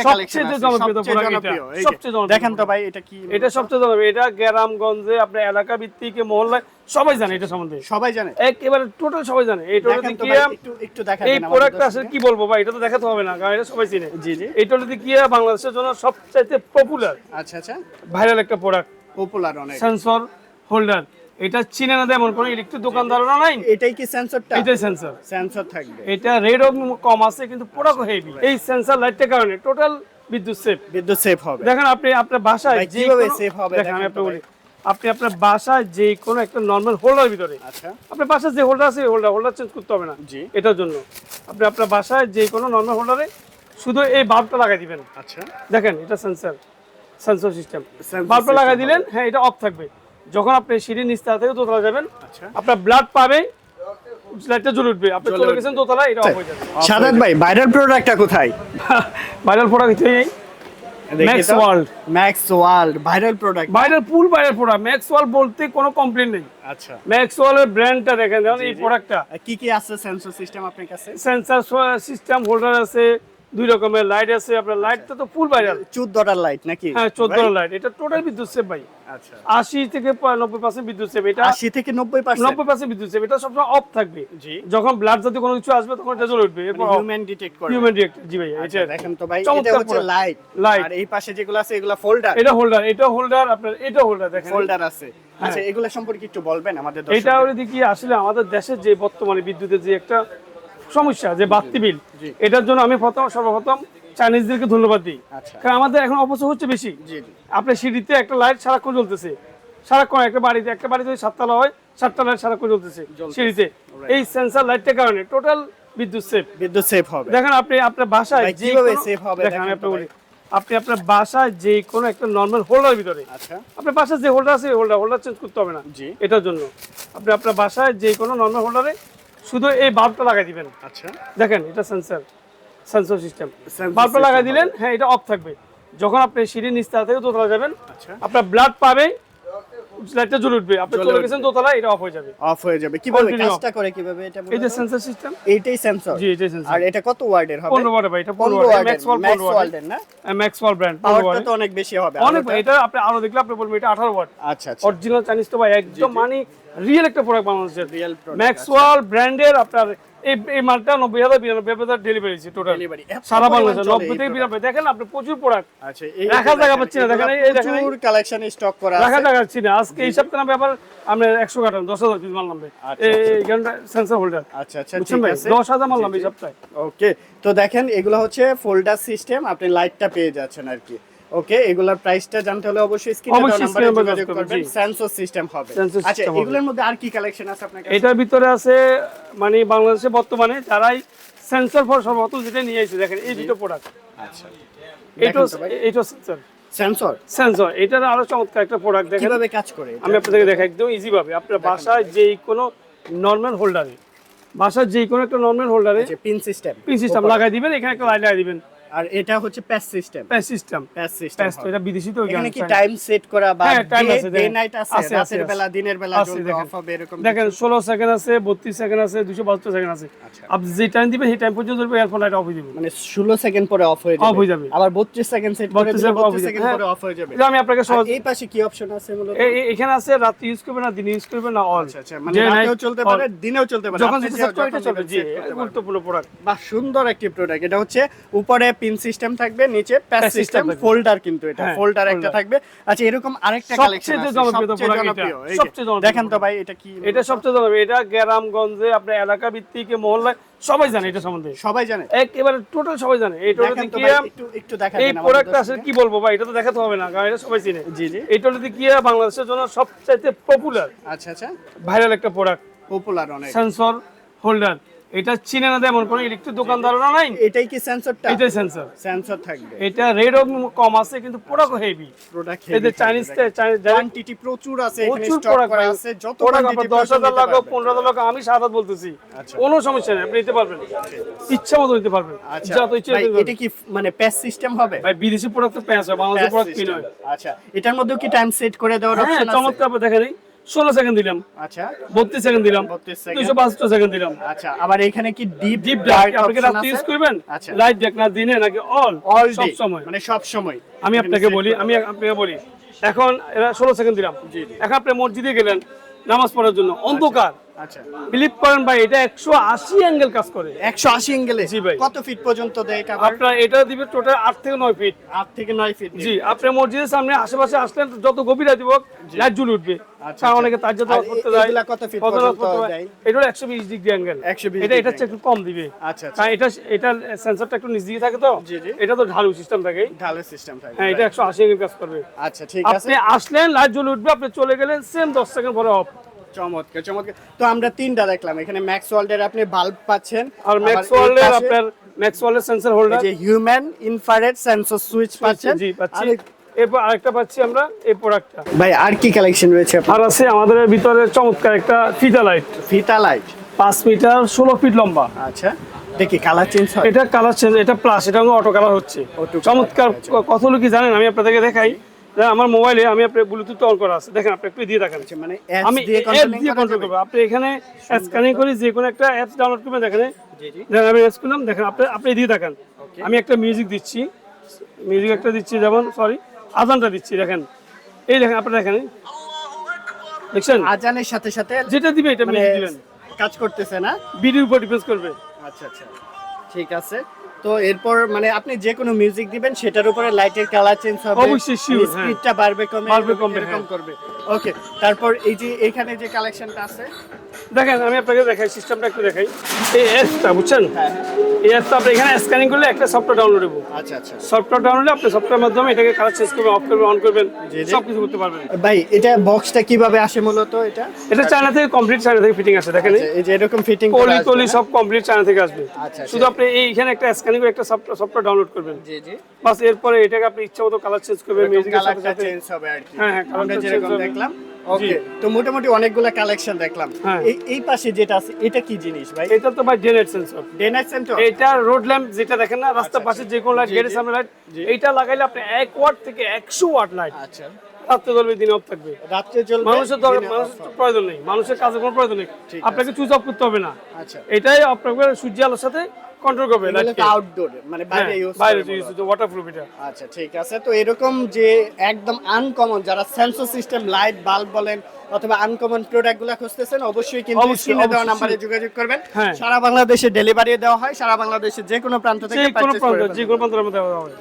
সবচেয়ে কালেকশন আছে সবচেয়ে জনপ্রিয় সবচেয়ে জনপ্রিয় দেখেন তো ভাই এটা কি এটা সবচেয়ে জনপ্রিয় এটা গ্রামগঞ্জে আপনার এলাকা ভিত্তিক মহল্লায় সবাই জানে এটা সম্বন্ধে। সবাই জানে। একেবারে টোটাল সবাই জানে। এই দেখেন কি একটু একটু দেখা এই প্রোডাক্টটা আসলে কি বলব ভাই এটা তো দেখাতে হবে না কারণ এটা সবাই চিনে। জি জি। টোটালতে কি বাংলাদেশের জন্য সবচাইতে পপুলার আচ্ছা আচ্ছা। ভাইরাল একটা প্রোডাক্ট পপুলার অনেক। সেন্সর হোল্ডার এটা চিনে না এমন কোনো ইলেকট্রিক দোকানদারও নাই? এটাই কি সেন্সরটা এটাই সেন্সর সেন্সর থাকবে। এটা রেড কম আছে কিন্তু প্রোডাক্ট হেভি এই সেন্সর লাইটের কারণে টোটাল বিদ্যুৎ সেভ বিদ্যুৎ সেভ হবে। দেখেন আপনি আপনার বাসায় যেভাবে save হবে দেখেন আমি আপনাকে বলি। আপনি আপনার বাসায় যে কোনো একটা নর্মাল হোল্ডার ভিতরে আচ্ছা। আপনার বাসায় যে হোল্ডার আছে হোল্ডার হোল্ডার চেঞ্জ করতে হবে না। জি। এটার জন্য। আপনি আপনার বাসায় যে কোনো নর্মাল হোল্ডারে শুধু এই বাল্বটা লাগাই দিবেন। আচ্ছা। দেখেন এটা সেন্সর সেন্সর সিস্টেম বাল্বটা লাগাই দিলেন হ্যাঁ এটা অফ থাকবে। যখন আপনি সিঁড়ির নিচতলা থেকে দোতলা যাবেন আচ্ছা। আপনার ব্লাড পাবে লাইটটা জ্বলে উঠবে। আপনি চলে গেছেন দোতলা এটা অফ হয়ে যাবে। সাদাত ভাই ভাইরাল প্রোডাক্টটা কোথায়? ভাইরাল প্রোডাক্ট হচ্ছে max world max world viral product viral full viral product max world বলতে কোনো কমপ্লেন নেই। আচ্ছা। ম্যাক্স ওয়ার্ল্ডের ব্র্যান্ডটা দেখেন যেমন এই প্রোডাক্টটা কি কি আছে সেন্সর সিস্টেম আপনার কাছে? সেন্সার সিস্টেম হোল্ডার আছে দুই রকমের লাইট আছে আপনার লাইটটা তো ফুল ভাইরাল চোদ্দটার লাইট নাকি? হ্যাঁ চোদ্দ লাইট এটা টোটাল বিদ্যুৎ সেভ ভাই। আচ্ছা। আশি থেকে নব্বই পার্সেন্ট বিদ্যুৎ সেভ এটা আশি থেকে নব্বই পার্সেন্ট নব্বই পার্সেন্ট বিদ্যুৎ সেভ এটা সবসময় অফ থাকবে। জি। যখন ব্লাড জাতীয় কোনো কিছু আসবে তখন এটা জ্বলে উঠবে। এরপর হিউম্যান ডিটেক্ট করে। হিউম্যান রিয়েক্ট জি ভাই আচ্ছা, এটা দেখেন তো ভাই এটা হচ্ছে product। লাইট আর এই পাশে যেগুলো আছে এগুলো ফোল্ডার এটা হোল্ডার এটা হোল্ডার আপনার এটা হোল্ডার দেখেন। ফোল্ডার আছে। আচ্ছা এগুলো সম্পর্কে একটু বলবেন আমাদের এটা দেখি আসলে আমাদের দেশের যে বর্তমানে বিদ্যুতের যে একটা সমস্যা যে বাড়তি বিল। এটার জন্য আমি প্রথম সর্বপ্রথম চাইনিজদেরকে ধন্যবাদ দিই। আচ্ছা। কারণ আমাদের এখন অপচয় হচ্ছে বেশি। আপনার সিঁড়িতে একটা লাইট সারাক্ষণ জ্বলতেছে। সারাক্ষণ একটা বাড়িতে একটা বাড়িতে যদি সাততলা হয় সাতটা লাইট সারাক্ষণ জ্বলতেছে জ্বলতেছে। সিঁড়িতে। এই সেন্সার লাইটের কারণে টোটাল বিদ্যুৎ সেভ বিদ্যুৎ সেভ হবে। দেখেন আপনি আপনার বাসায় ভাই, যে কীভাবে কোনো- save হবে দেখেন আমি আপনাকে বলি। আপনি আপনার বাসায় যে কোনো একটা নর্মাল হোল্ডার ভিতরে আচ্ছা। আপনার বাসায় যে হোল্ডার আছে হোল্ডার হোল্ডার চেঞ্জ করতে হবে না। জি। এটার জন্য। আপনি আপনার বাসায় যে কোনো নর্মাল হোল্ডারে শুধু এই বাল্বটা লাগাই দিবেন। আচ্ছা। দেখেন এটা সেন্সর সেন্সর সিস্টেম বাল্বটা লাগাই দিলেন হ্যাঁ এটা অফ থাকবে। যখন আপনি সিঁড়ির নিচতলা থেকে দোতলা যাবেন আচ্ছা। আপনার ব্লাড পাবে লাইটটা জ্বলে উঠবে। আপনি চলে গেছেন দোতলা এটা অফ হয়ে যাবে। অফ হয়ে যাবে। কীভাবে কাজটা করে কীভাবে এটা এই যে সেন্সর সিস্টেম এইটাই সেন্সর জি এটাই সেন্সর আর এটা কত ওয়ার্ডের হবে? পনেরো ওয়াট ভাই এটা 15 পনেরো ওয়াট ম্যাক্স ওয়াল ম্যাক্স পনেরো ওয়াট না? ম্যাক্স ওয়াল ব্র্যান্ড পনেরো পাওয়ারটা ওয়াট তো অনেক বেশি হবে অনেক এটা আপনি আরও দেখলে আপনি বলবেন এটা আঠারো ওয়াট আচ্ছা আচ্ছা। অরিজিনাল চাইনিজ তো ভাই একদম মানে রিয়েল একটা প্রোডাক্ট বাংলাদেশের রিয়েল প্রোডাক্ট ম্যাক্সওয়াল ব্র্যান্ডের আপনার এই এই মালটা নব্বই হাজার বিরানব্বই হাজার ডেলিভারি টোটাল সারা বাংলাদেশে নব্বই থেকে বিরানব্বই। দেখেন আপনি প্রচুর প্রোডাক্ট আচ্ছা এই জায়গা পাচ্ছি না, দেখেন, এই- এই দেখেন, এই- প্রচুর কালেকশন স্টক করা রাখা আজকে এই সপ্তাহে ব্যাপার আমরা একশো কাটান দশ হাজার পিস মাল নামবে। আচ্ছা, এই গানটা সেন্সর হোল্ডার আচ্ছা আচ্ছা বুঝছেন ভাই? দশ হাজার মাল নামবে এই সপ্তাহে। ওকে তো দেখেন এগুলো হচ্ছে ফোল্ডার সিস্টেম আপনি লাইটটা পেয়ে যাচ্ছেন আর কি। ওকে এগুলার প্রাইসটা জানতে হলে অবশ্যই স্ক্রিনে নাম্বারে করবেন, সেন্সর সিস্টেম হবে। Sensor আচ্ছা system এগুলোর মধ্যে আর কি কালেকশন আছে আপনার কাছে? এটার ভিতরে আছে মানে বাংলাদেশে বর্তমানে যারাই সেন্সর ফর সর্বপ্রথম যেটা নিয়ে এসেছে দেখেন এই দুটো প্রোডাক্ট আচ্ছা। এটা এটা সেন্সর সেন্সর সেন্সর এটার আরও চমৎকার একটা প্রোডাক্ট দেখেন। কীভাবে কাজ করে আমি আপনাদেরকে দেখাই একদম ইজি ভাবে। আপনার বাসায় যেই কোনো নর্মাল হোল্ডারে বাসার যেই কোনো একটা নর্মাল হোল্ডারে আচ্ছা পিন সিস্টেম পিন সিস্টেম লাগাই দিবেন এখানে একটা লাইট লাগাই দিবেন। আর এটা হচ্ছে সিস্টেম সিস্টেম সিস্টেম তো এটা বিদেশি তো এখানে কি টাইম সেট করা বা হ্যাঁ, time আছে, ডে। নাইট আছে রাতের বেলা দিনের বেলা জ্বলবে অফ হবে এরকম দেখেন ষোলো সেকেন্ড আছে বত্রিশ সেকেন্ড আছে দুশো বাহাত্তর সেকেন্ড আছে। আচ্ছা। আপনি যে টাইম দিবেন সেই টাইম পর্যন্ত এরপর লাইট অফ হয়ে যাবে। মানে 16 সেকেন্ড পরে অফ হয়ে যাবে। Off হয়ে যাবে। আবার 32 সেকেন্ড সেট করে 32 দিলে off হয়ে 32 যাবে। সেকেন্ড হ্যাঁ। পরে অফ হয়ে যাবে। এটা আমি আপনাকে সহজ এই পাশে কি অপশন আছে মূলত এখানে আছে রাতে ইউজ করবেন না দিনে ইউজ করবেন না অল আচ্ছা আচ্ছা মানে রাতেও চলতে পারে দিনেও চলতে পারে। যখন সেট করে চলবে। জি। গুরুত্বপূর্ণ প্রোডাক্ট বাহ সুন্দর একটি প্রোডাক্ট এটা হচ্ছে উপরে পিন সিস্টেম থাকবে নিচে প্যাস সিস্টেম। ফোল্ডার কিন্তু এটা হ্যাঁ, ফোল্ডার একটা থাকবে। আচ্ছা এরকম আরেকটা কালেকশন আছে সবচেয়ে এটা। জনপ্রিয় সবচেয়ে জনপ্রিয় দেখেন তো ভাই এটা কি এটা সবচেয়ে জনপ্রিয়। এটা গ্রামগঞ্জে আপনার এলাকা ভিত্তিক মহল্লায় সবাই জানে এটা সম্বন্ধে। সবাই জানে? একেবারে টোটাল সবাই জানে। এই দেখেন টোটালতে কি একটু একটু দেখা এই প্রোডাক্টটা আসলে কি বলব ভাই এটা তো দেখাতে হবে না কারণ এটা সবাই চিনে। জি জি। এই টোটালতে কি বাংলাদেশের জন্য সবচাইতে পপুলার আচ্ছা আচ্ছা। ভাইরাল একটা প্রোডাক্ট পপুলার অনেক। সেন্সর হোল্ডার এটা চিনে না এমন কোনো নাই? এটাই কি সেন্সরটা এটাই সেন্সর সেন্সর থাকবে। এটা রেড কম আছে কিন্তু product heavy product Chinese quantity প্রচুর আছে এখানে স্টক করা আছে। যত। পনেরো হাজার লাগো আমি সাত হাজার বলতেছি। আচ্ছা। কোনো সমস্যা নেই আপনি নিতে পারবেন। ইচ্ছা মতো নিতে পারবেন। আচ্ছা। যত ইচ্ছা। এটা কি মানে প্যাস সিস্টেম হবে? ভাই বিদেশি প্রোডাক্ট তো প্যাঁচ হয় Patch প্রোডাক্ট কিনে system। আচ্ছা। এটার মধ্যেও কি টাইম সেট করে দেওয়ার হ্যাঁ অপশন আছে? চমৎকার দেখেন ষোলো সেকেন্ড দিলাম। আচ্ছা। বত্রিশ সেকেন্ড দিলাম। 32 সেকেন্ড। দিলাম। আচ্ছা আবার এখানে কি ডিপ ডিপ ডার্ক আপনি কি রাত্রে ইউজ করবেন? আচ্ছা। লাইট না দিনে নাকি অল অল সব সময়। মানে সব সময়। আমি আপনাকে বলি আমি আপনাকে বলি। এখন এরা ষোলো সেকেন্ড দিলাম। এখন আপনি মসজিদে গেলেন নামাজ পড়ার জন্য। অন্ধকার। আচ্ছা। বিলিভ করেন ভাই এটা একশো আশি অ্যাঙ্গেল কাজ করে। 180 অ্যাঙ্গেলে জি ভাই। কত ফিট পর্যন্ত দেয় কভার আপনার এটা দিবে টোটাল থেকে ফিট 8 থেকে 9 ফিট জি আপনি মসজিদের সামনে আশেপাশে আসলেন তো যত গভীর দিব লাইট জ্বলে উঠবে। আচ্ছা, আচ্ছা। অনেকে তার জন্য করতে যায় এগুলা কত পর্যন্ত দেয়? এটা হলো একশো বিশ ডিগ্রি অ্যাঙ্গেল 120 এটা এটা একটু কম দিবে। আচ্ছা আচ্ছা। এটা এটা সেন্সরটা একটু নিচ দিকে থাকে তো। এটা তো ঢালু সিস্টেম থাকে। ঢালের সিস্টেম থাকে হ্যাঁ এটা একশো আশি অ্যাঙ্গেল কাজ করবে। আচ্ছা ঠিক আছে। আপনি আসলেন লাইট জ্বলে উঠবে আপনি চলে গেলেন সেম দশ সেকেন্ড পরে অফ চমৎকার চমৎকার। তো আমরা তিনটা দেখলাম এখানে ম্যাক্স ওয়ার্ল্ডের আপনি বাল্ব পাচ্ছেন আর ম্যাক্স ওয়ার্ল্ডের আপনার ম্যাক্স ওয়ার্ল্ডের সেন্সর হোল্ডার যে হিউম্যান ইনফ্রারেড সেন্সর সুইচ পাচ্ছেন। জি পাচ্ছি। এরপর আরেকটা পাচ্ছি আমরা এই প্রোডাক্টটা ভাই আর কি কালেকশন রয়েছে? আর আছে আমাদের ভিতরে চমৎকার একটা ফিতা লাইট ফিতা লাইট পাঁচ মিটার ষোলো ফিট লম্বা। আচ্ছা দেখি কালার চেঞ্জ হয়। এটা কালার চেঞ্জ এটা প্লাস এটা অটো কালার হচ্ছে। চমৎকার আচ্ছা। কত কি জানেন? আমি আপনাদেরকে দেখাই। আমার মোবাইলে আমি আপনার ব্লুটুথ অন করা আছে। দেখেন আপনি একটু দিয়ে দেখেন আচ্ছা, মানে আমি অ্যাপ দিয়ে কন্ট্রোল করব। আপনি এখানে স্ক্যানিং করে যে কোনো একটা অ্যাপস ডাউনলোড করবেন দেখেন। দেখেন আমি অ্যাপস করলাম দেখেন আপনি আপনি দিয়ে দেখেন আমি একটা মিউজিক দিচ্ছি। মিউজিক একটা দিচ্ছি যেমন সরি আজানটা দিচ্ছি দেখেন। এই দেখেন আপনি দেখেন। দেখছেন? আজানের সাথে সাথে যেটা দিবে এটা মানে মিউজিক দিবেন। কাজ করতেছে না? ভিডিওর উপর ডিপেন্ড করবে। আচ্ছা আচ্ছা। ঠিক আছে। তো এরপর মানে আপনি যে কোনো মিউজিক দিবেন সেটার উপরে লাইটের কালার চেঞ্জ হবে অবশ্যই শিওর হ্যাঁ। স্পিডটা বাড়বে কমে বাড়বে কমবে, এরকম হ্যাঁ। করবে ওকে তারপর এই যে এখানে যে কালেকশনটা আছে দেখেন আমি আপনাকে দেখাই সিস্টেমটা একটু দেখাই। এই অ্যাপসটা বুঝছেন? হ্যাঁ। এই অ্যাপটা আপনি এখানে স্ক্যানিং করলে একটা সফটওয়্যার ডাউনলোড দেবো আচ্ছা আচ্ছা। সফটওয়্যার ডাউনলোড আপনি সফটওয়্যার মাধ্যমে এটাকে কালার চেঞ্জ করবেন অফ করবেন অন করবেন। সব কিছু করতে পারবেন। ভাই এটা বক্সটা কীভাবে আসে মূলত এটা? এটা চায়না থেকে কমপ্লিট চায়না থেকে ফিটিং আছে দেখেন আচ্ছা, এই যে এরকম ফিটিং কলি টলি সব কমপ্লিট চায়না থেকে আসবে। আচ্ছা, শুধু আপনি এইখানে একটা স্ক্যানিং করে একটা সফটওয়্যার ডাউনলোড করবেন। জি জি। বাস এরপরে এটাকে আপনি ইচ্ছা মতো কালার চেঞ্জ করবেন মিউজিকের সাথে সাথে। চেঞ্জ হবে আর কি। হ্যাঁ, হ্যাঁ, colourটা যেরকম দেখলাম ওকে তো মোটামুটি অনেকগুলা কালেকশন দেখলাম। হ্যাঁ। এই এই পাশে যেটা আছে এটা কি জিনিস ভাই? এটা তো ভাই জেনারেট সেন্সর ডে সেন্সর এটা রোড ল্যাম্প যেটা দেখেন না রাস্তার পাশে যে কোনো লাইট গেটের সামনে লাইট এটা এইটা লাগাইলে আপনি এক ওয়াট থেকে একশো ওয়াট লাইট আচ্ছা। রাত্রে দিনে অফ থাকবে। রাত্রে চলবে মানুষের দরকার মানুষের প্রয়োজন নেই মানুষের কাজের কোনো প্রয়োজন নেই। আপনাকে চুজ অফ করতে হবে না। আচ্ছা। এটাই সূর্য আলোর সাথে কন্ট্রোল করবে। আউটডোর মানে বাইরে হ্যাঁ, ইউজ বাইরে ইউজ ওয়াটারপ্রুফ এটা। আচ্ছা ঠিক আছে। তো এরকম যে একদম আনকমন যারা সেন্সর সিস্টেম লাইট বাল্ব বলেন অথবা আনকমন প্রোডাক্টগুলো খুঁজতেছেন অবশ্যই কিন্তু স্ক্রিনে দেওয়া। নাম্বারে যোগাযোগ করবেন। হ্যাঁ। সারা বাংলাদেশে ডেলিভারি দেওয়া হয় সারা বাংলাদেশে যে কোনো প্রান্ত থেকে যে কোনো প্রান্ত যে কোনো প্রান্তের মধ্যে দেওয়া হবে